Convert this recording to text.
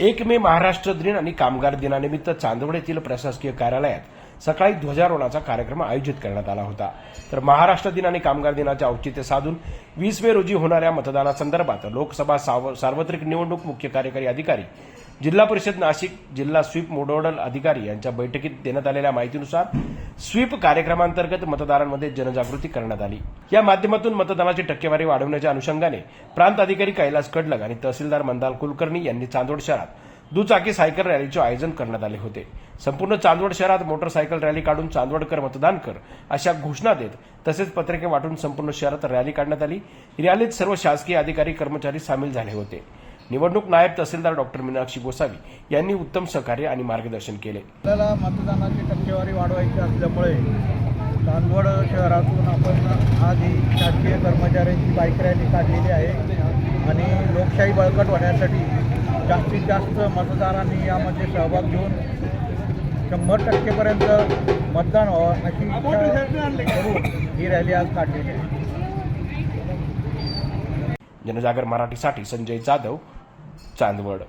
एक मे महाराष्ट्र दिन आणि कामगार दिनानिमित्त चांदवड येथील प्रशासकीय कार्यालयात सकाळी ध्वजारोहणाचा कार्यक्रम आयोजित करण्यात आला होता. तर महाराष्ट्र दिन आणि कामगार दिनाचे औचित्य साधून वीस मे रोजी होणाऱ्या मतदानासंदर्भात लोकसभा साव- सार्वत्रिक निवडणूक मुख्य कार्यकारी अधिकारी जिल्हा परिषद नाशिक जिल्हा स्वीप मोडोडल अधिकारी यांच्या बैठकीत देण्यात आलेल्या माहितीनुसार स्वीप कार्यक्रमांतर्गत मतदारांमध्ये जनजागृती करण्यात आली. या माध्यमातून मतदानाची टक्केवारी वाढवण्याच्या अनुषंगाने प्रांत अधिकारी कैलास कडलग आणि तहसीलदार मंदाल कुलकर्णी यांनी चांदोड शहरात दुचाकी सायकल रॅलीचे आयोजन करण्यात आले होते. संपूर्ण चांदवड शहरात मोटरसायकल रॅली काढून चांदवडकर मतदान कर अशा घोषणा देत तसेच पत्रके वाटून संपूर्ण शहरात रॅली काढण्यात आली. रॅलीत सर्व शासकीय अधिकारी कर्मचारी सामील झाले होते. निवडणूक नायब तहसीलदार डॉक्टर मीनाक्षी गोसावी यांनी उत्तम सहकार्य आणि मार्गदर्शन केले. आपल्याला मतदानाची टक्केवारी वाढवायची असल्यामुळे चांदवड शहरातून आपण आज ही शासकीय कर्मचाऱ्यांची बाईक रॅली काढलेली आहे आणि लोकशाही बळकट होण्यासाठी जास्तीत जास्त मतदारांनी यामध्ये सहभाग घेऊन शंभर टक्केपर्यंत मतदान व्हावं अशी करून ही रॅली आज काढलेली आहे. जनजागर मराठीसाठी संजय जाधव चांदवड.